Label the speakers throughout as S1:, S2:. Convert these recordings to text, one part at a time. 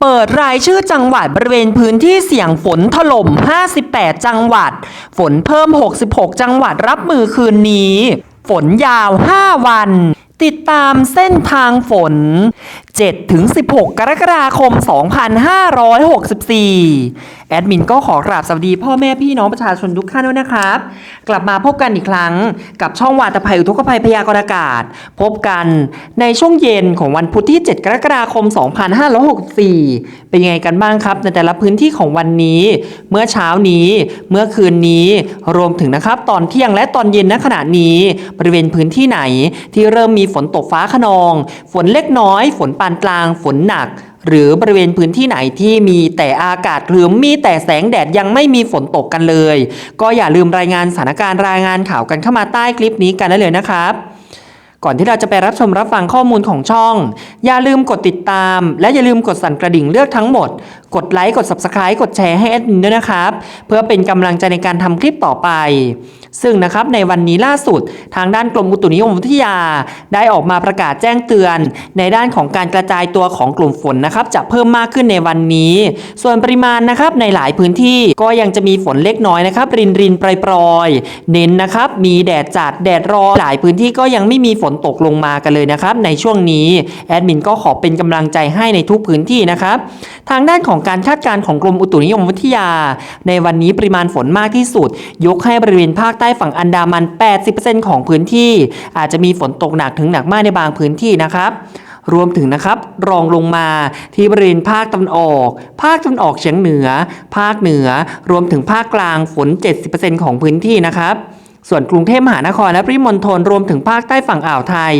S1: เปิดรายชื่อจังหวัดบริเวณพื้นที่เสี่ยงฝนถล่ม 58 จังหวัด ฝนเพิ่ม 66 จังหวัดรับมือคืนนี้ ฝนยาว 5 วัน ติดตามเส้นทางฝน 7-16 กรกฎาคม 2564 แอดมินก็ขอกราบสวัสดีพ่อแม่พี่น้องประชาชนทุกท่านด้วยนะครับ กลับมาพบกันอีกครั้งกับช่องวาตภัยอุทกภัยพยากรณ์อากาศ พบกันในช่วงเย็นของวันพุธที่ 7 กรกฎาคม 2564 เป็นยังไงกันบ้างครับในแต่ละพื้นที่ของวันนี้ เมื่อเช้านี้เมื่อคืนนี้รวมถึงนะครับตอนเที่ยงและตอนเย็นณขณะนี้บริเวณพื้นที่ไหนที่เริ่มมีฝฝนตกฟ้าขนอง ฝนเล็กน้อย ฝนปานกลาง ฝนหนัก หรือบริเวณพื้นที่ไหนที่มีแต่อากาศหรือมีแต่แสงแดดยังไม่มีฝนตกกันเลย ก็อย่าลืมรายงานสถานการณ์รายงานข่าวกันเข้ามาใต้คลิปนี้กันได้เลยนะครับก่อนที่เราจะไปรับชมรับฟังข้อมูลของช่อง อย่าลืมกดติดตาม และอย่าลืมกดสั่นกระดิ่งเลือกทั้งหมด กดไลค์กด Subscribe กดแชร์ให้แอดมินด้วยนะครับ เพื่อเป็นกำลังใจในการทำคลิปต่อไป ซึ่งนะครับในวันนี้ล่าสุด ทางด้านกรมอุตุนิยมวิทยา ได้ออกมาประกาศแจ้งเตือน ในด้านของการกระจายตัวของกลุ่มฝนนะครับจะเพิ่มมากขึ้นในวันนี้ ส่วนปริมาณนะครับในหลายพื้นที่ก็ยังจะมีฝนเล็กน้อยนะครับ รินรินปรยปรอยเน้นนะครับมีแดดจัดแดดร้อนหลายพื้นที่ก็ยังไม่มีฝนตกลงมากันเลยนะครับในช่วงนี้แอดมินก็ขอเป็นกำลังใจให้ในทุกพื้นที่นะครับทางด้านของการคาดการณ์ของกรมอุตุนิยมวิทยา ในวันนี้ปริมาณฝนมากที่สุด ยกให้บริเวณภาคใต้ฝั่งอันดามัน 80%ของพื้นที่ อาจจะมีฝนตกหนักถึงหนักมากในบางพื้นที่นะครับรวมถึงนะครับรองลงมาที่บริเวณภาคตะวันออก ภาคตะวันออกเฉียงเหนือ ภาคเหนือ รวมถึงภาคกลางฝน 70%ของพื้นที่นะครับส่วนกรุงเทพมหานครและปริมณฑลรวมถึงภาคใต้ฝั่งอ่าวไทย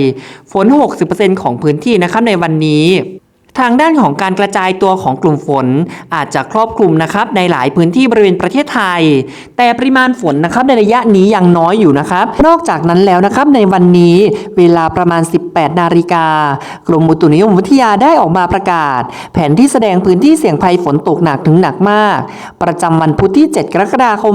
S1: ฝน 60%ของพื้นที่นะครับในวันนี้ ทางด้านของการกระจายตัวของกลุ่มฝนอาจจะครอบคลุมนะครับในหลายพื้นที่บริเวณประเทศไทย แต่ปริมาณฝนนะครับในระยะนี้ยังน้อยอยู่นะครับ นอกจากนั้นแล้วนะครับในวันนี้เวลาประมาณ 18 นาฬิกากรมอุตุนิยมวิทยาได้ออกมาประกาศ แผนที่แสดงพื้นที่เสี่ยงภัยฝนตกหนักถึงหนักมาก ประจำวันพุธที่ 7 กรกฎาคม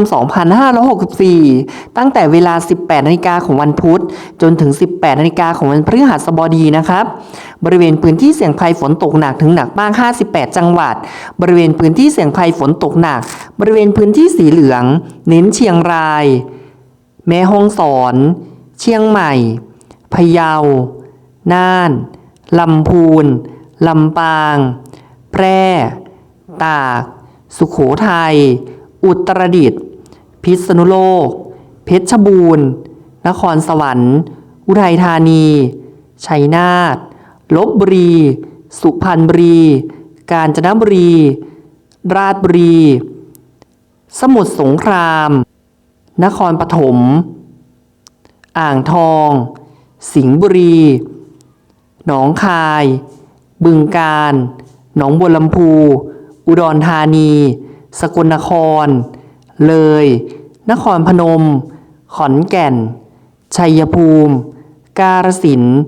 S1: 2564 ตั้งแต่เวลา 18 นาฬิกาของวันพุธจนถึง 18 นาฬิกาของวันพฤหัสบดีนะครับบริเวณพื้นที่เสี่ยงภัยฝนตกกหนักถึงหนักมาก 58 จังหวัด บริเวณพื้นที่เสี่ยงภัยฝนตกหนัก บริเวณพื้นที่สีเหลือง เน้นเชียงราย แม่ฮ่องสอน เชียงใหม่ พะเยา น่าน ลำพูน ลำปาง แพร่ ตาก สุขโขทัย อุตรดิตถ์ พิษณุโลก เพชรบูรณ์ นครสวรรค์ อุทัยธานี ชัยนาทลบบุรี สุพรรณบุรี กาญจนบุรี ราชบุรี สมุทรสงคราม นครปฐม อ่างทอง สิงห์บุรี หนองคาย บึงกาฬ หนองบัวลำพู อุดรธานี สกลนคร เลย นครพนม ขอนแก่น ชัยภูมิ กาฬสินธุ์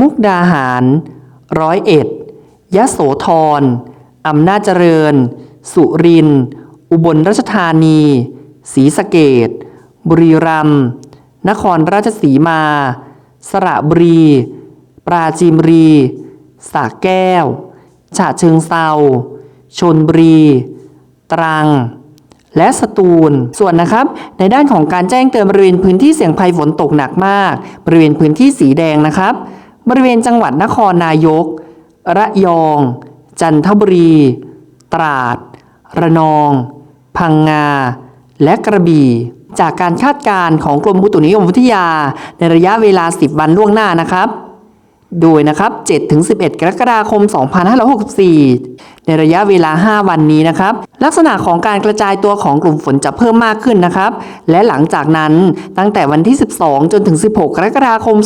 S1: มุกดาหารร้อยเอ็ด ยะโสธร อำนาจเจริญ สุริน อุบลราชธานี ศรีสะเกดบุรีรัมย์ นครราชสีมา สระบุรี ปราจีนบุรี สระแก้ว ฉะเชิงเซา ชนบุรี ตรัง และสตูล ส่วนนะครับ ในด้านของการแจ้งเตือนบริเวณพื้นที่เสี่ยงภัยฝนตกหนักมาก บริเวณพื้นที่สีแดงนะครับ บริเวณจังหวัดนครนายก ระยอง จันทบุรี ตราด ระนอง พังงา และกระบี่จากการคาดการณ์ของกรมอุตุนิยมวิทยาในระยะเวลา 10 วันล่วงหน้านะครับ โดยนะครับ7-11 กรกฎาคม 2564 ในระยะเวลา 5 วันนี้นะครับ ลักษณะของการกระจายตัวของกลุ่มฝนจะเพิ่มมากขึ้นนะครับ และหลังจากนั้นตั้งแต่วันที่ 12 จนถึง 16 กรกฎาคม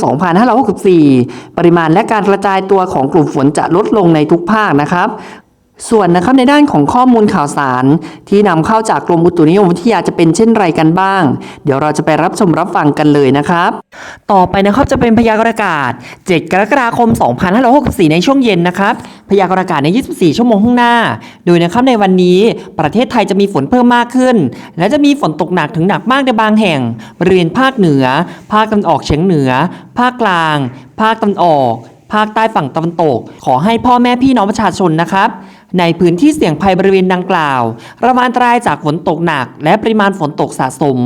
S1: 2564 ปริมาณและการกระจายตัวของกลุ่มฝนจะลดลงในทุกภาคนะครับ ส่วนนะครับในด้านของข้อมูลข่าวสาร ที่นำเข้าจากกรมอุตุนิยมวิทยาจะเป็นเช่นไรกันบ้าง เดี๋ยวเราจะไปรับชมรับฟังกันเลยนะครับ ต่อไปนะครับจะเป็นพยากรณ์อากาศ 7 กรกฎาคม 2564 ในช่วงเย็นนะครับพยากรณ์อากาศใน 24 ชั่วโมงข้างหน้า โดยนะครับในวันนี้ประเทศไทยจะมีฝนเพิ่มมากขึ้น และจะมีฝนตกหนักถึงหนักมากในบางแห่ง บริเวณภาคเหนือ ภาคตะวันออกเฉียงเหนือ ภาคกลาง ภาคตะวันออก ภาคใต้ฝั่งตะวันตก ขอให้พ่อแม่พี่น้องประชาชนนะครับ ในพื้นที่เสี่ยงภัยบริเวณดังกล่าวระวังอันตรายจากฝนตกหนัก และปริมาณฝนตกสะสม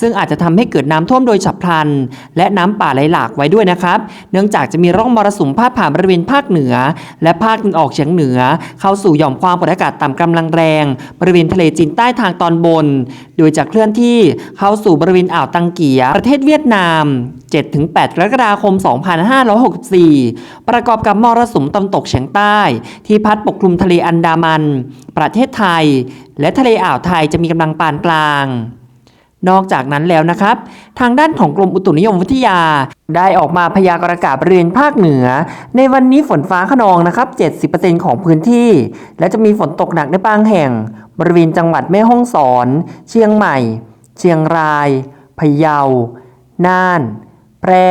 S1: ซึ่งอาจจะทำให้เกิดน้ำท่วมโดยฉับพลัน และน้ำป่าไหลหลากไว้ด้วยนะครับ เนื่องจากจะมีร่องมรสุมพาดผ่านบริเวณภาคเหนือ และภาคตะวันออกเฉียงเหนือ เข้าสู่หย่อมความกดอากาศต่ำกำลังแรง บริเวณทะเลจีนใต้ทางตอนบน โดยจะเคลื่อนที่เข้าสู่บริเวณอ่าวตังเกียประเทศเวียดนาม 7-8 กรกฎาคม 2564 ประกอบกับมรสุมตะวันตกเฉียงใต้ ที่พัดปกคลุมทะเลอันนดามัน ประเทศไทย และทะเลอ่าวไทยจะมีกำลังปานกลาง นอกจากนั้นแล้วนะครับ ทางด้านของกรมอุตุนิยมวิทยา ได้ออกมาพยากรณ์อากาศบริเวณภาคเหนือ ในวันนี้ฝนฟ้าขนองนะครับ 70%ของพื้นที่ และจะมีฝนตกหนักในบางแห่ง บริเวณจังหวัดแม่ฮ่องสอน เชียงใหม่ เชียงรายพะเยา น่าน แพร่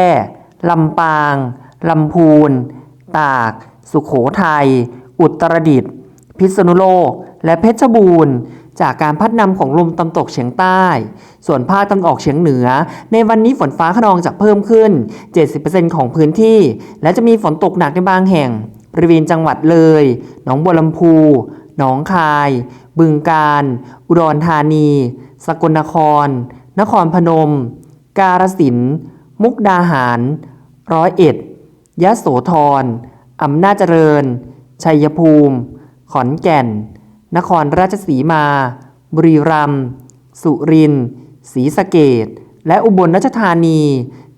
S1: ลำปาง ลำพูน ตาก สุขโขทัย อุตรดิตถ์ พิษณุโลก และเพชรบูรณ์ จากการพัดนำของลมตะวันตกเฉียงใต้ ส่วนภาคตะวันออกเฉียงเหนือ ในวันนี้ฝนฟ้าขนองจะเพิ่มขึ้น 70%ของพื้นที่ และจะมีฝนตกหนักในบางแห่งบริเวณจังหวัดเลย หนองบัวลำพู หนองคาย บึงกาฬอุดรธานี สกลนคร นครพนม กาฬสินธุ์มุกดาหาร ร้อยเอ็ด ยะโสธร อำนาจเจริญ ชัยภูมิ ขอนแก่น นครราชสีมา บุรีรัมย์ สุรินทร์ ศรีสะเกดและอุบลราชธานี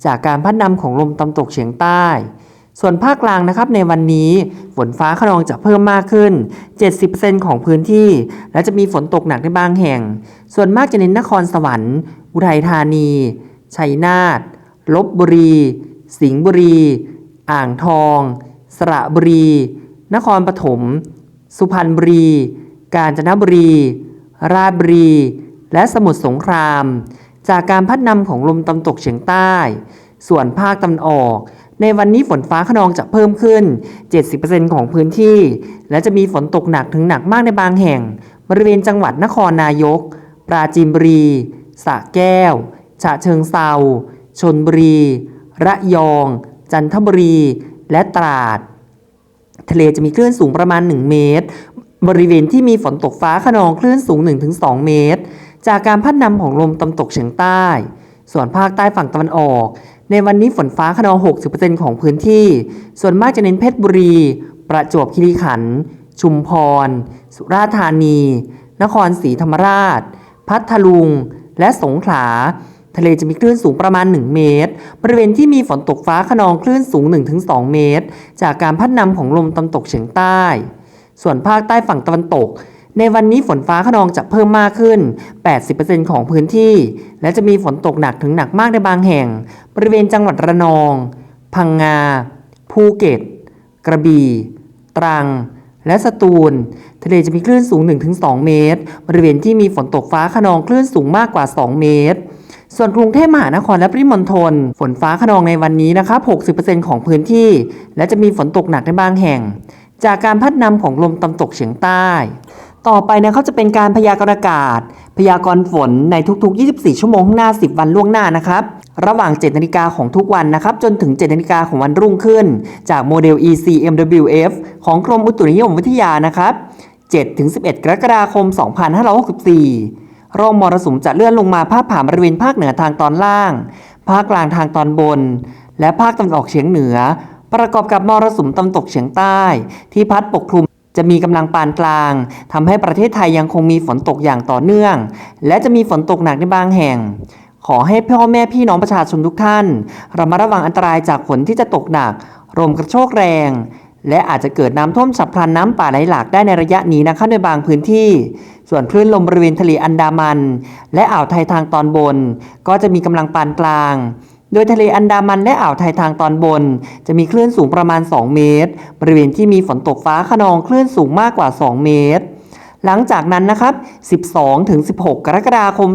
S1: จากการพัดนำของลมตะวันตกเฉียงใต้ ส่วนภาคกลางนะครับในวันนี้ฝนฟ้าขนองจะเพิ่มมากขึ้น 70%ของพื้นที่ และจะมีฝนตกหนักในบางแห่ง ส่วนมากจะเน้นนครสวรรค์ อุทัยธานี ชัยนาท ลบบุรี สิงห์บุรี อ่างทอง สระบุรี นครปฐม สุพรรณบุรี กาญจนบุรี ราชบุรี และสมุทรสงคราม จากการพัดนำของลมตะวันตกเฉียงใต้ ส่วนภาคตะวันออก ในวันนี้ฝนฟ้าขนองจะเพิ่มขึ้น 70%ของพื้นที่ และจะมีฝนตกหนักถึงหนักมากในบางแห่ง บริเวณจังหวัดนครนายก ปราจีนบุรีสระแก้ว ฉะเชิงเซาชนบุรี ระยอง จันทบุรี และตราด ทะเลจะมีคลื่นสูงประมาณ 1 เมตร บริเวณที่มีฝนตกฟ้าขนองคลื่นสูง 1-2 เมตร จากการพัดนำของลมตะวันตกเฉียงใต้ ส่วนภาคใต้ฝั่งตะวันออก ในวันนี้ฝนฟ้าขนอง 60%ของพื้นที่ ส่วนมากจะเน้นเพชรบุรี ประจวบคีรีขันธ์ชุมพร สุราษฎร์ธานี นครศรีธรรมราช พัทลุง และสงขลา ทะเลจะมีคลื่นสูงประมาณ 1 เมตร บริเวณที่มีฝนตกฟ้าขนองคลื่นสูง 1-2 เมตร จากการพัดนำของลมตะวันตกเฉียงใต้ ส่วนภาคใต้ฝั่งตะวันตก ในวันนี้ฝนฟ้าขนองจะเพิ่มมากขึ้น 80%ของพื้นที่ และจะมีฝนตกหนักถึงหนักมากในบางแห่ง บริเวณจังหวัดระนอง พังงา ภูเก็ต กระบี่ ตรัง และสตูล ทะเลจะมีคลื่นสูง 1-2 เมตร บริเวณที่มีฝนตกฟ้าขนองคลื่นสูงมากกว่า 2 เมตร ส่วนกรุงเทพมหานครและปริมณฑลฝนฟ้าขนองในวันนี้นะครับ 60%ของพื้นที่ และจะมีฝนตกหนักในบางแห่ง จากการพัดนำของลมตะวันตกเฉียงใต้ ต่อไปนะเขาจะเป็นการพยากรณ์อากาศ พยากรณ์ฝนในทุกๆ 24 ชั่วโมงข้างหน้า 10 วันล่วงหน้านะครับ ระหว่าง 7 นาฬิกาของทุกวันนะครับ จนถึง 7 นาฬิกาของวันรุ่งขึ้น จากโมเดล ECMWF ของกรมอุตุนิยมวิทยานะครับ7-11 กรกฎาคม 2564 ร่องมรสุมจะเลื่อนลงมาพาดผ่านบริเวณภาคเหนือทางตอนล่าง ภาคกลางทางตอนบน และภาคตะวันออกเฉียงเหนือ ประกอบกับมรสุมตะวันตกเฉียงใต้ ที่พัดปกคลุมจะมีกำลังปานกลางทำให้ประเทศไทยยังคงมีฝนตกอย่างต่อเนื่อง และจะมีฝนตกหนักในบางแห่ง ขอให้พ่อแม่พี่น้องประชาชนทุกท่านระมัดระวังอันตรายจากฝนที่จะตกหนักลมกระโชกแรง และอาจจะเกิดน้ำท่วมฉับพลันน้ำป่าไหลหลากได้ในระยะนี้นะคะในบางพื้นที่ ส่วนคลื่นลมบริเวณทะเลอันดามัน และอ่าวไทยทางตอนบน ก็จะมีกำลังปานกลาง โดยทะเลอันดามันและอ่าวไทยทางตอนบน จะมีคลื่นสูงประมาณ 2 เมตร บริเวณที่มีฝนตกฟ้าขนองคลื่นสูงมากกว่า 2 เมตรหลังจากนั้นนะครับ 12 ถึง 16 กรกฎาคม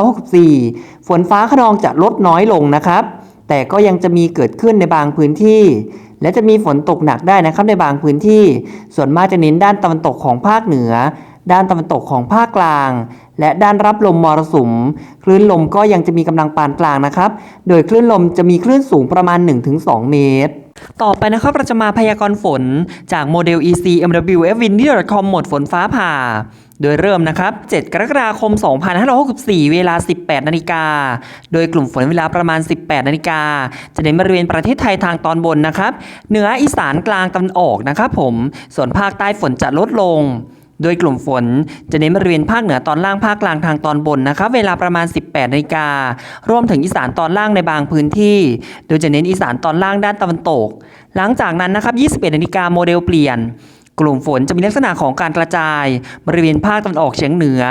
S1: 2564 ฝนฟ้าขนองจะลดน้อยลงนะครับ แต่ก็ยังจะมีเกิดขึ้นในบางพื้นที่ และจะมีฝนตกหนักได้นะครับในบางพื้นที่ ส่วนมากจะเน้นด้านตะวันตกของภาคเหนือ ด้านตะวันตกของภาคกลาง และด้านรับลมมรสุม คลื่นลมก็ยังจะมีกำลังปานกลางนะครับ โดยคลื่นลมจะมีคลื่นสูงประมาณ 1-2 เมตรต่อไปนะครับเราจะมาพยากรณ์ฝนจากโมเดล EC MW f w i n d y c o m โหมดฝนฟ้าผ่า โดยเริ่มนะครับ 7 กรกฎาคม 2564 เวลา 18 นาฬิกา โดยกลุ่มฝนเวลาประมาณ 18 นาฬิกา จะเน้นบริเวณประเทศไทยทางตอนบนนะครับ เหนืออีสานกลางตะวันออกนะครับผม ส่วนภาคใต้ฝนจะลดลง โดยกลุ่มฝนจะเน้นบริเวณภาคเหนือตอนล่างภาคกลางทางตอนบนนะครับ เวลาประมาณ 18นาฬิการวมถึงอีสานตอนล่างในบางพื้นที่ โดยจะเน้นอีสานตอนล่างด้านตะวันตก หลังจากนั้นนะครับ 21นาฬิกาโมเดลเปลี่ยน กลุ่มฝนจะมีลักษณะของการกระจาย บริเวณภาคตะวันออกเฉียงเหนือ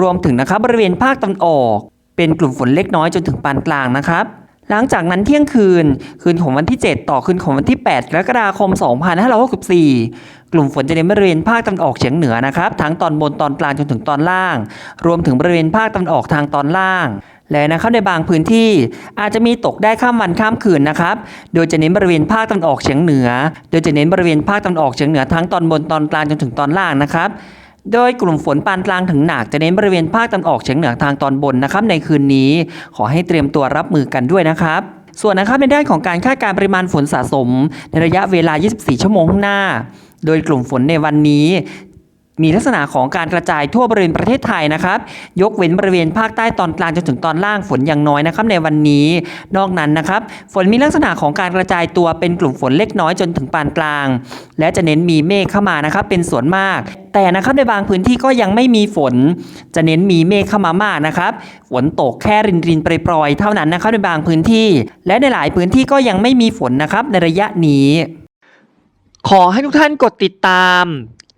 S1: รวมถึงนะครับบริเวณภาคตะวันออก เป็นกลุ่มฝนเล็กน้อยจนถึงปานกลางนะครับ หลังจากนั้นเที่ยงคืน คืนของวันที่ 7 ต่อคืนของวันที่ 8 กรกฎาคม 2564 กลุ่มฝนจะเน้นบริเวณภาคตะวันออกเฉียงเหนือนะครับทั้งตอนบนตอนกลางจนถึงตอนล่าง รวมถึงบริเวณภาคตะวันออกทางตอนล่าง และนะครับในบางพื้นที่อาจจะมีตกได้ข้ามวันข้ามคืนนะครับ โดยจะเน้นบริเวณภาคตะวันออกเฉียงเหนือ โดยจะเน้นบริเวณภาคตะวันออกเฉียงเหนือทั้งตอนบนตอนกลางจนถึงตอนล่างนะครับ โดยกลุ่มฝนปานกลางถึงหนักจะเน้นบริเวณภาคตะวันออกเฉียงเหนือทางตอนบนนะครับ ในคืนนี้ ขอให้เตรียมตัวรับมือกันด้วยนะครับส่วนนะครับในด้านของการคาดการณ์ปริมาณฝนสะสม ในระยะเวลา 24 ชั่วโมงข้างหน้า โดยกลุ่มฝนในวันนี้ มีลักษณะของการกระจายทั่วบริเวณประเทศไทยนะครับ ยกเว้นบริเวณภาคใต้ตอนกลางจนถึงตอนล่างฝนอย่างน้อยนะครับในวันนี้ นอกนั้นนะครับฝนมีลักษณะของการกระจายตัวเป็นกลุ่มฝนเล็กน้อยจนถึงปานกลาง และจะเน้นมีเมฆเข้ามานะครับเป็นส่วนมาก แต่นะครับในบางพื้นที่ก็ยังไม่มีฝน จะเน้นมีเมฆเข้ามามากนะครับฝนตกแค่รินรินๆปรอยๆเท่านั้นนะครับในบางพื้นที่ และในหลายพื้นที่ก็ยังไม่มีฝนนะครับในระยะนี้ ขอให้ทุกท่านกดติดตาม